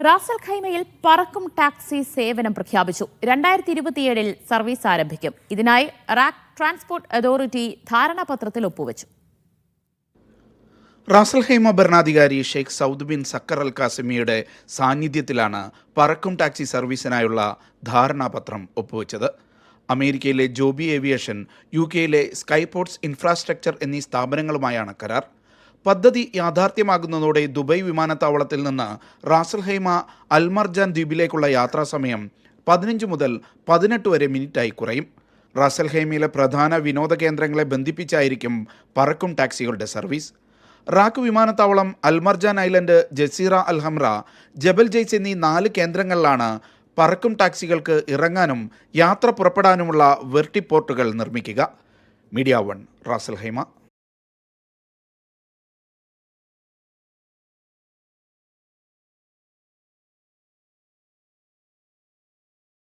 Ras al ഖൈമയിൽ പറക്കും taxi സേവനം പ്രഖ്യാപിച്ചു. രണ്ടായിരത്തി ഇരുപത്തിയേഴിൽ സർവീസ് ആരംഭിക്കും. ഇതിനായി റാക് ട്രാൻസ്പോർട്ട് അതോറിറ്റി ധാരണാപത്രത്തിൽ ഒപ്പുവച്ചു. റാസൽ ഹൈമ ഭരണാധികാരി Sheikh Saud bin Saqr Al കാസിമിയുടെ സാന്നിധ്യത്തിലാണ് പറക്കും ടാക്സി സർവീസിനായുള്ള ധാരണാപത്രം ഒപ്പുവെച്ചത്. അമേരിക്കയിലെ ജോബി ഏവിയേഷൻ യു കെയിലെ സ്കൈപോർട്സ് ഇൻഫ്രാസ്ട്രക്ചർ എന്നീ സ്ഥാപനങ്ങളുമായാണ് കരാർ. പദ്ധതി യാഥാർത്ഥ്യമാകുന്നതോടെ ദുബൈ വിമാനത്താവളത്തിൽ നിന്ന് റാസൽഹൈമ അൽമർജാൻ ദ്വീപിലേക്കുള്ള യാത്രാസമയം പതിനഞ്ച് മുതൽ പതിനെട്ട് വരെ മിനിറ്റായി കുറയും. റാസൽഹൈമയിലെ പ്രധാന വിനോദ കേന്ദ്രങ്ങളെ ബന്ധിപ്പിച്ചായിരിക്കും പറക്കും ടാക്സികളുടെ സർവീസ്. റാക്ക് വിമാനത്താവളം Al Marjan island Jazeera Al Hamra Jebel Jais എന്നീ നാല് കേന്ദ്രങ്ങളിലാണ് പറക്കും ടാക്സികൾക്ക് ഇറങ്ങാനും യാത്ര പുറപ്പെടാനുമുള്ള വെർട്ടിപ്പോർട്ടുകൾ നിർമ്മിക്കുക. Media One Ras al Khaimah.